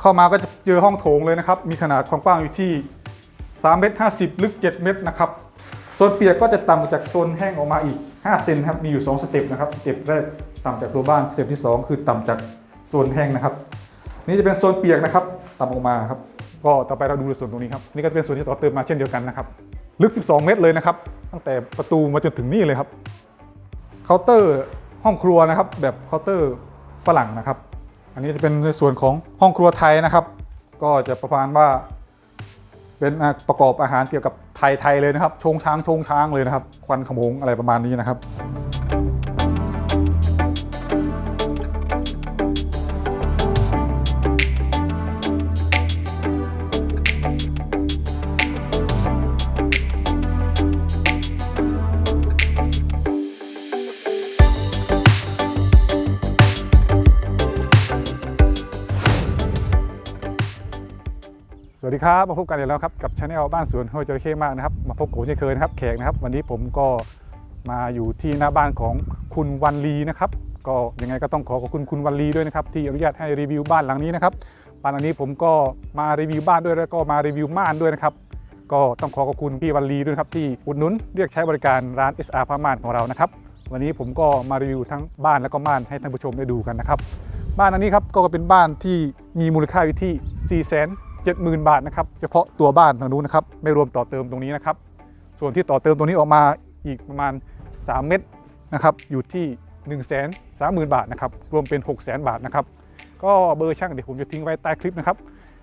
เข้ามาก็จะเจอห้องโถงเลยนะครับ มีขนาดความกว้างอยู่ที่3เมตร50 ลึก 7 เมตรนะครับโซนเปียกก็จะต่ำจากโซนแห้งออกมาอีก 5 เซนครับ มีอยู่ 2 สเต็ปนะครับ สเต็ปแรกต่ำจากตัวบ้าน สเต็ปที่ 2 คือต่ำจากโซนแห้งนะครับ นี่จะเป็นโซนเปียกนะครับ ต่ำออกมาครับ ก็ต่อไปเราดูในส่วนตรงนี้ครับ นี่ก็จะเป็นส่วนที่ต่อเติมมาเช่นเดียวกันนะครับ ลึก 12 เมตรเลยนะครับ ตั้งแต่ประตูมาจนถึงนี่เลยครับ เคาน์เตอร์ห้องครัวนะครับ แบบเคาน์เตอร์ฝรั่งนะครับ อันนี้จะเป็นในส่วนของห้องครัวไทยนะครับ ก็จะประมาณว่า เป็นประกอบอาหารเกี่ยวกับไทยๆเลยนะครับ ชงช้างชงช้างเลยนะครับ ควันขโมงอะไรประมาณนี้นะครับ วัสดีครับ มาพบกันอีกแล้วครับกับช anel บ้านสวนห้วยจระเข้มากนะครับ มาพบกับเช่นเคยนะครับแขกนะครับ วันนี้ผมก็มาอยู่ที่หน้าบ้านของคุณวันลีนะครับ ก็ยังไงก็ต้องขอขอบคุณคุณวันลีด้วยนะครับที่อนุญาตให้รีวิวบ้านหลังนี้นะครับบ้านหลังนี้ผมก็มารีวิวบ้านด้วยแล้วก็มารีวิวม่านด้วยนะครับก็ต้องขอขอบคุณพี่วันลีด้วยครับที่อุดหนุนเรียกใช้บริการร้าน SR ผ้าม่านของเรานะครับวันนี้ผมก็มารีวิวทั้งบ้านแล้วก็ม่านให้ท่านผู้ชมได้ดูกันนะครับบ้านอันนี้ครับก็เป็นบ้านที่มีมูลค่าอยู่ที่4 7 0 0 0 0 บาทนะครับเฉพาะตัวบ้านทางนู้นนะครับไม่รวมต่อเติมตรงนี้นะครับ ส่วนที่ต่อเติมตรงนี้ออกมาอีกประมาณ 3 เม็ดนะครับอยู่ที่ 1 3 0 0 0 0 บาทนะครับรวมเป็น 6 0 0 0 0 0 บาทนะครับก็เบอร์ช่างเดี๋ยวผมจะทิ้งไว้ใต้คลิปนะครับ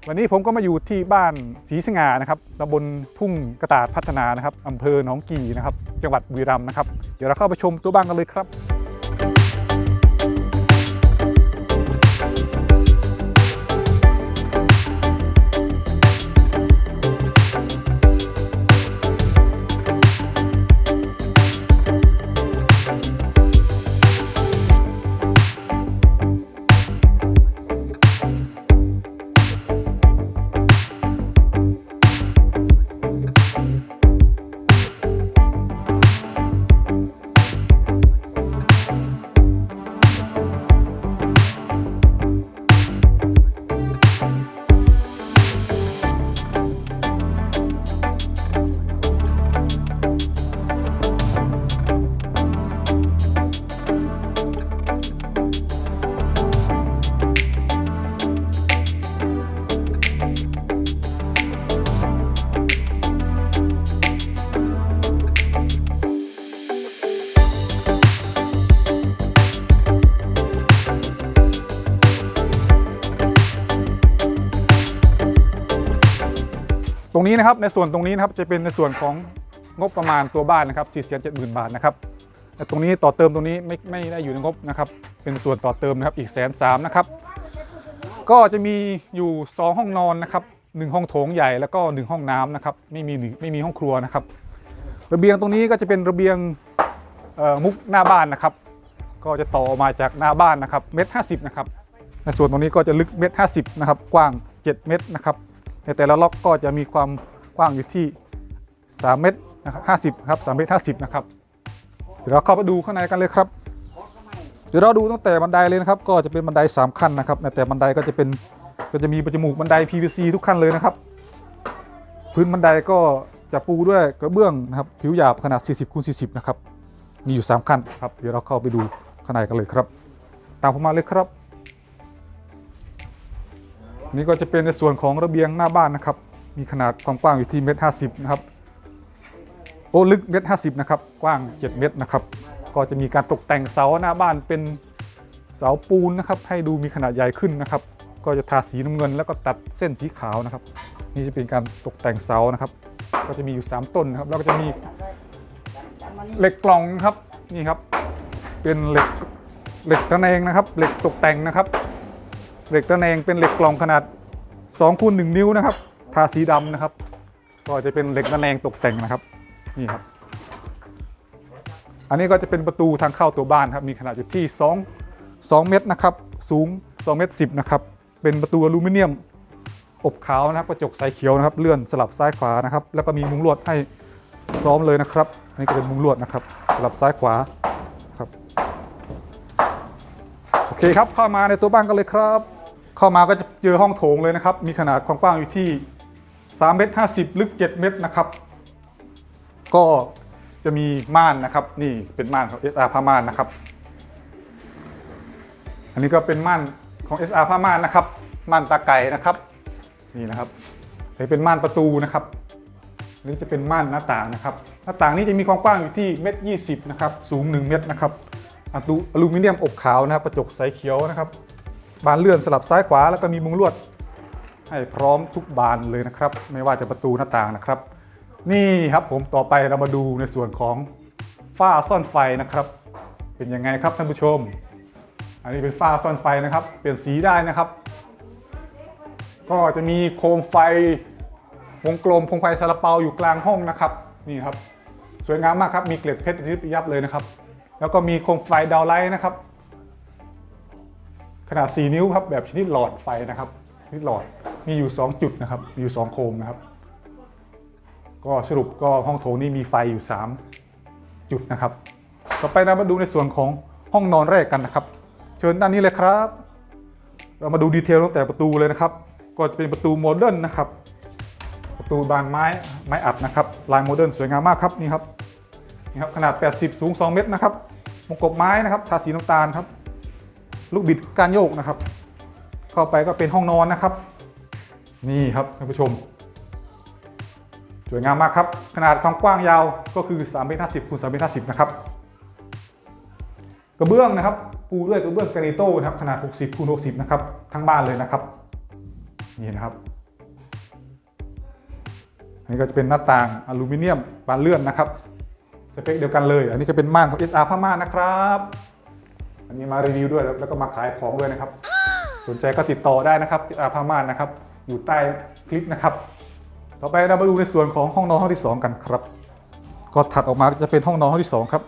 วันนี้ผมก็มาอยู่ที่บ้านศรีสง่านะครับตำบลทุ่งกระตาดพัฒนานะครับอำเภอหนองกี่นะครับ จังหวัดบุรีรัมย์นะครับ เดี๋ยวเราเข้าไปชมตัวบ้านกันเลยครับ ตรงนี้นะครับในส่วนตรงนี้นะครับจะเป็นในส่วนของงบประมาณตัวบ้านนะครับ4 7 0 0 0 0บาทนะครับแต่ตรงนี้ต่อเติมตรงนี้ไม่ไม่ได้อยู่ในงบนะครับ เป็นส่วนต่อเติมนะครับอีกแสนสามนะครับ ก็จะมีอยู่ 2 ห้องนอนนะครับหนึ่งห้องโถงใหญ่แล้วก็1ห้องน้ำนะครับไม่มีหนึ่งไม่มีห้องครัวนะครับ ระเบียงตรงนี้ก็จะเป็นระเบียงมุกหน้าบ้านนะครับ ก็จะต่อมาจากหน้าบ้านนะครับเมตรห้าสิบนะครับในส่วนตรงนี้ก็จะลึกเมตรห้าสิบนะครับกว้าง 7 เมตรนะครับ ในแต่ละล็อกก็จะมีความกว้างอยู่ที่ 3 เมตรนะครับห้าสิบครับสามเมตรห้าสิบนะครับเดี๋ยวเราเข้าไปดูข้างในกันเลยครับ เดี๋ยวเราดูตั้งแต่บันไดเลยนะครับ ก็จะเป็นบันได 3 ขั้นนะครับในแต่บันไดก็จะเป็นก็จะมีประจมูกบันได PVC ทุกขั้นเลยนะครับ พื้นบันไดก็จะปูด้วยกระเบื้องนะครับผิวหยาบขนาด 40คูณ40 นะครับ มีอยู่ 3 ขั้นครับ เดี๋ยวเราเข้าไปดูข้างในกันเลยครับ ตามผมมาเลยครับ นี่ก็จะเป็นในส่วนของระเบียงหน้าบ้านนะครับ มีขนาดความกว้างอยู่ที่เมตรห้าสิบนะครับ โอ้ลึกเมตรห้าสิบนะครับ กว้าง7เมตรนะครับ ก็จะมีการตกแต่งเสาหน้าบ้านเป็นเสาปูนนะครับ ให้ดูมีขนาดใหญ่ขึ้นนะครับ ก็จะทาสีน้ำเงิน แล้วก็ตัดเส้นสีขาวนะครับ นี่จะเป็นการตกแต่งเสานะครับ ก็จะมีอยู่ 3 ต้นนะครับ แล้วก็จะมีเหล็กกล่องนะครับ นี่ครับ เป็นเหล็กเหล็กตะแนงนะครับ เหล็กตกแต่งนะครับ เหล็กตะแนงเป็นเหล็กกล่องขนาด2คูณ1นิ้วนะครับ ทาสีดำนะครับ ก็จะเป็นเหล็กตะแนงตกแต่งนะครับ นี่ครับ อันนี้ก็จะเป็นประตูทางเข้าตัวบ้านครับ มีขนาดอยู่ที่ 2 2 เมตรนะครับ สูง 2 เมตร 10 นะครับ เป็นประตูอลูมิเนียม อบขาวนะครับ กระจกใสเขียวนะครับ เลื่อนสลับซ้ายขวานะครับ แล้วก็มีมุ้งลวดให้พร้อมเลยนะครับ นี่ก็เป็นมุ้งลวดนะครับ สลับซ้ายขวาครับ โอเคครับ เข้ามาในตัวบ้านกันเลยครับ เข้ามาก็จะเจอห้องโถงเลยนะครับ มีขนาดความกว้างอยู่ที่3เมตร50 ลึก 7 เมตรนะครับ ก็จะมีม่านนะครับ นี่เป็นม่านของ SR ผ้าม่านนะครับ อันนี้ก็เป็นม่านของ SR ผ้าม่านนะครับ ม่านตาไก่นะครับ นี่นะครับอันนี้เป็นม่านประตูนะครับอันนี้จะเป็นม่านหน้าต่างนะครับ หน้าต่างนี้จะมีความกว้างอยู่ที่เมตรยีนะครับ สูง 1 เมตรนะครับอลูอลูมิเนียมอบขาวนะครับ กระจกใสเขียวนะครับ บานเลื่อนสลับซ้ายขวาแล้วก็มีมุงลวด ให้พร้อมทุกบานเลยนะครับ ไม่ว่าจะประตูหน้าต่างนะครับ นี่ครับผมต่อไปเรามาดูในส่วนของฝ้าซ่อนไฟนะครับ เป็นยังไงครับท่านผู้ชม อันนี้เป็นฝ้าซ่อนไฟนะครับ เปลี่ยนสีได้นะครับ ก็จะมีโคมไฟวงกลมโคมไฟซาลาเปาอยู่กลางห้องนะครับ นี่ครับ สวยงามมากครับ มีเกล็ดเพชรริบยับเลยนะครับ แล้วก็มีโคมไฟดาวไลท์นะครับ ขนาด 4 นิ้วครับแบบชนิดหลอดไฟนะครับชนิดหลอดมีอยู่ 2 จุดนะครับมีอยู่ 2 โคมนะครับ ก็สรุปก็ห้องโถงนี้มีไฟอยู่ 3 จุดนะครับ ต่อไปเรามาดูในส่วนของห้องนอนแรกกันนะครับ เชิญด้านนี้เลยครับ เรามาดูดีเทลตั้งแต่ประตูเลยนะครับ ก็จะเป็นประตูโมเดิร์นนะครับ ประตูบานไม้ไม้อัดนะครับลายโมเดิร์นสวยงามมากครับนี่ครับนี่ครับขนาด 80 สูง 2 เมตรนะครับวงกบไม้นะครับทาสีน้ำตาลครับ ลูกบิดการโยกนะครับ เข้าไปก็เป็นห้องนอนนะครับ นี่ครับท่านผู้ชม สวยงามมากครับ ขนาดความกว้างยาวก็คือ3เมตร50คูณ3เมตร50นะครับกระเบื้องนะครับปูด้วยกระเบื้องกรานิโต้นะครับขนาด 60คูณ60 นะครับ ทั้งบ้านเลยนะครับ นี่นะครับอันนี้ก็จะเป็นหน้าต่างอลูมิเนียมบานเลื่อนนะครับสเปคเดียวกันเลย อันนี้ก็เป็นม่านของ SR ผ้าม่านนะครับ อันนี้มารีวิวด้วยแล้วแล้วก็มาขายของด้วยนะครับ สนใจก็ติดต่อได้นะครับ SR ผ้าม่านนะครับ อยู่ใต้คลิปนะครับ ต่อไปเรามาดูในส่วนของห้องนอนห้องที่ 2 กันครับ ก็ถัดออกมาก็จะเป็นห้องนอนห้องที่ 2 ครับ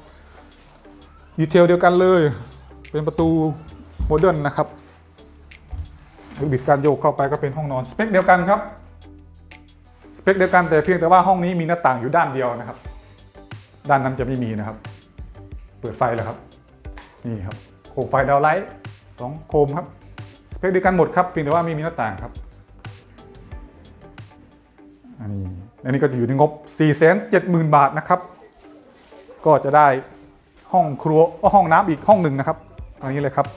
ดีเทลเดียวกันเลย เป็นประตูโมเดิร์นนะครับลูกบิดการโยกเข้าไปก็เป็นห้องนอนสเปคเดียวกันครับสเปคเดียวกันแต่เพียงแต่ว่าห้องนี้มีหน้าต่างอยู่ด้านเดียวนะครับ ด้านนั้นจะไม่มีนะครับ เปิดไฟแล้วครับ นี่ครับ โคมไฟดาวไลท์สองโคมครับสเปคเดียวกันหมดครับเพียงแต่ว่าไม่มีหน้าต่างครับอันนี้อันนี้ก็จะอยู่ในงบ 470,000 บาทนะครับ ก็จะได้ห้องครัวห้องน้ำอีกห้องหนึ่งนะครับอันนี้เลยครับ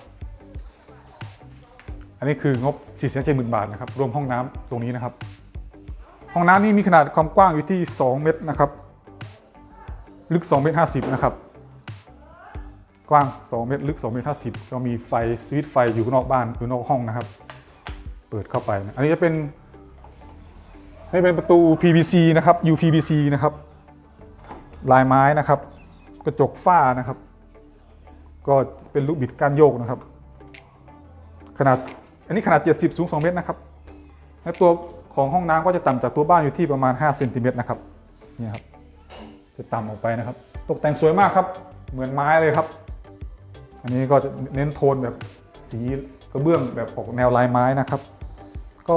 อันนี้คืองบ 470,000 บาทนะครับรวมห้องน้ำตรงนี้นะครับ ห้องน้ำนี่มีขนาดความกว้างอยู่ที่ 2 เมตรนะครับ ลึก 2 เมตร 50 นะครับ กว้าง 2 เมตร ลึก 2 เมตร50ก็มีไฟสวิตไฟอยู่นอกบ้านอยู่นอกห้องนะครับ เปิดเข้าไปนะอันนี้จะเป็นนี่เป็นประตู PVC นะครับ UPVC นะครับ ลายไม้นะครับ กระจกฝ้านะครับ ก็เป็นลูกบิดการโยกนะครับ ขนาด อันนี้ขนาด 70 สูง 2 เมตรนะครับ และตัวของห้องน้ำก็จะต่ำจากตัวบ้านอยู่ที่ประมาณ5เซนติเมตรนะครับ นี่ครับ จะต่ำออกไปนะครับ ตกแต่งสวยมากครับ เหมือนไม้เลยครับ อันนี้ก็จะเน้นโทนแบบสีกระเบื้องแบบออกแนวลายไม้นะครับ ก็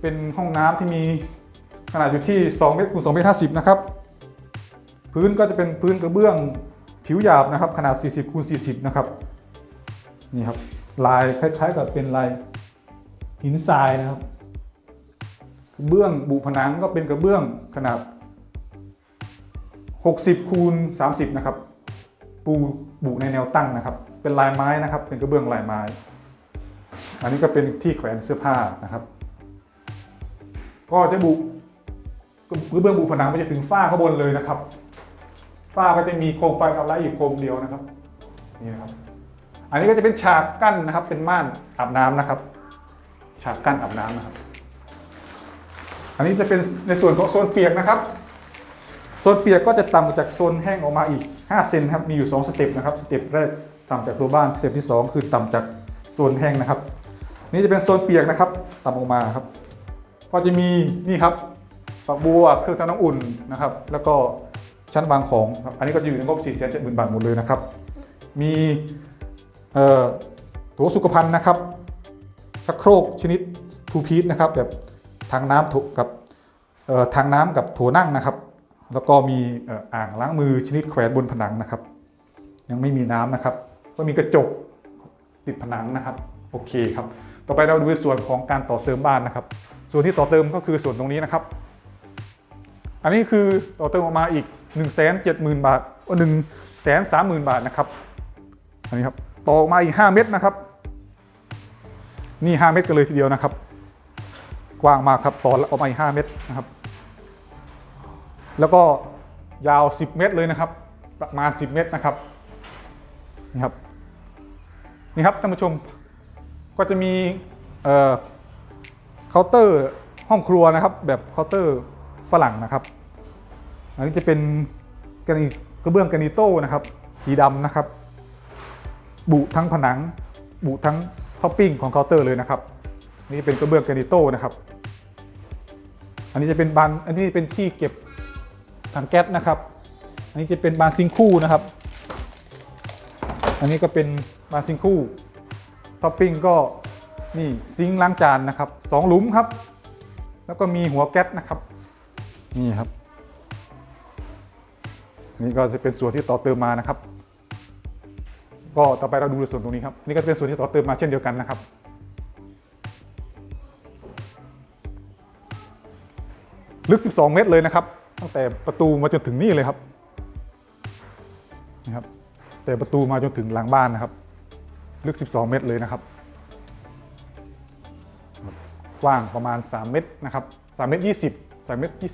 เป็นห้องน้ำที่มีขนาดอยู่ที่2เมตรคูณ2เมตร50นะครับ พื้นก็จะเป็นพื้นกระเบื้องผิวหยาบนะครับ ขนาด 40คูณ40 นะครับนี่ครับลายคล้าย ๆ กับเป็นลายหินทรายนะครับกระเบื้องบุผนังก็เป็นกระเบื้องขนาด 60คูณ30 นะครับ ปูบุในแนวตั้งนะครับ เป็นลายไม้นะครับ เป็นกระเบื้องลายไม้ อันนี้ก็เป็นที่แขวนเสื้อผ้านะครับ ก็จะบุกระเบื้องบุผนังไปจะถึงฝ้าข้างบนเลยนะครับฝ้าก็จะมีโคมไฟกับไลท์อยู่โคมเดียวนะครับนี่นะครับ อันนี้ก็จะเป็นฉากกั้นนะครับ เป็นม่านอาบน้ำนะครับ ฉากกั้นอาบน้ำนะครับ อันนี้จะเป็นในส่วนของโซนเปียกนะครับ นเปียกก็จะต่ำจากโซนแห้งออกมาอีก 5 เซนครับ มีอยู่ 2 สเต็ปนะครับ สเต็ปแรกต่ำจากตัวบ้าน สเต็ปที่ 2 คือต่ำจากโซนแห้งนะครับ นี่จะเป็นโซนเปียกนะครับต่ำออกมาครับ ก็จะมีนี่ครับฝักบัว เครื่องทำน้ำอุ่นนะครับ แล้วก็ชั้นวางของครับอันนี้ก็จะอยู่ในงบ4 7 0 0 0 0 บาทหมดเลยนะครับ มีเอ่อโถสุขภัณฑ์นะครับ ชักโครกชนิดทูพีซนะครับแบบทางน้ำถูกกับทางน้ำกับโถนั่งนะครับ แล้วก็มีอ่างล้างมือชนิดแขวนบนผนังนะครับ ยังไม่มีน้ำนะครับ ก็มีกระจกติดผนังนะครับ โอเคครับ ต่อไปเราดูส่วนของการต่อเติมบ้านนะครับ ส่วนที่ต่อเติมก็คือส่วนตรงนี้นะครับ อันนี้คือต่อเติมออกมาอีก 1 7 0 0 0 0 บาท1 3 0 0 0 0บาทนะครับ อันนี้ครับ ต่อออกมาอีก 5 เม็ดนะครับ นี่ 5 เม็ดกันเลยทีเดียวนะครับ กว้างมากครับ ต่อออกมาอีก 5 เม็ดนะครับ แล้วก็ยาว 10 เมตรเลยนะครับ ประมาณ 10 เมตรนะครับนี่ครับนี่ครับท่านผู้ชมก็จะมีเคาน์เตอร์ห้องครัวนะครับ แบบเคาน์เตอร์ฝรั่งนะครับ อันนี้จะเป็นกระนกระเบื้องกรานิโต้นะครับ สีดำนะครับ บุทั้งผนัง บุทั้งท็อปปิ้งของเคาน์เตอร์เลยนะครับ นี่เป็นกระเบื้องกรานิโต้นะครับ อันนี้จะเป็นบานอันนี้เป็นที่เก็บ ถังแก๊สนะครับ อันนี้จะเป็นบานซิงคู่นะครับ อันนี้ก็เป็นบานซิงคู่ท็อปปิ้งก็นี่ซิงล้างจานนะครับสองหลุมครับ แล้วก็มีหัวแก๊สนะครับนี่ครับ นี่ก็จะเป็นส่วนที่ต่อเติมมานะครับ ก็ต่อไปเราดูส่วนตรงนี้ครับนี่ก็เป็นส่วนที่ต่อเติมมาเช่นเดียวกันนะครับลึก 12 เมตรเลยนะครับ ตั้งแต่ประตูมาจนถึงนี่เลยครับนี่ครับ แต่ประตูมาจนถึงหลังบ้านนะครับ ลึก 12 เมตรเลยนะครับ กว้างประมาณ 3 เมตรนะครับ3เมตร20 3เมตร20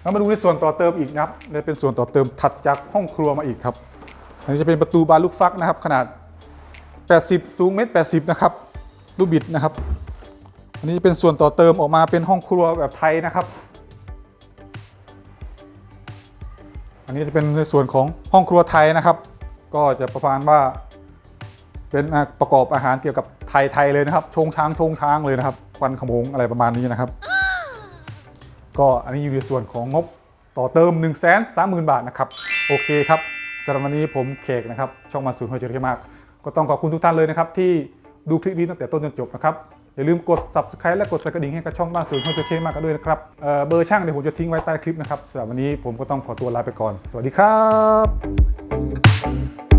แล้วมาดูในส่วนต่อเติมอีกนะครับนี่เป็นส่วนต่อเติมถัดจากห้องครัวมาอีกครับ อันนี้จะเป็นประตูบานลูกฟักนะครับ ขนาด 80 สูงเมตร 80 นะครับลูกบิดนะครับ อันนี้จะเป็นส่วนต่อเติมออกมาเป็นห้องครัวแบบไทยนะครับ อันนี้จะเป็นในส่วนของห้องครัวไทยนะครับ ก็จะประมาณว่า เป็นประกอบอาหารเกี่ยวกับไทยๆเลยนะครับ ชงช้างชงช้างเลยนะครับควันขโมงอะไรประมาณนี้นะครับ ก็อันนี้อยู่ในส่วนของงบต่อเติม 1 3 0 0 0 0 บาทนะครับ โอเคครับสำหรับวันนี้ผมเคกนะครับ ช่องมาสูนย์หัวเจริญมาก ก็ต้องขอบคุณทุกท่านเลยนะครับที่ดูคลิปนี้ตั้งแต่ต้นจนจบนะครับ อย่าลืมกด subscribe และกดกระดิ่งให้กับช่องบ้านสูนย์หัวเจเคมากกันด้วยนะครับเเบอร์ช่างเดี๋ยวผมจะทิ้งไว้ใต้คลิปนะครับสำหรับวันนี้ผมก็ต้องขอตัวลาไปก่อน สวัสดีครับ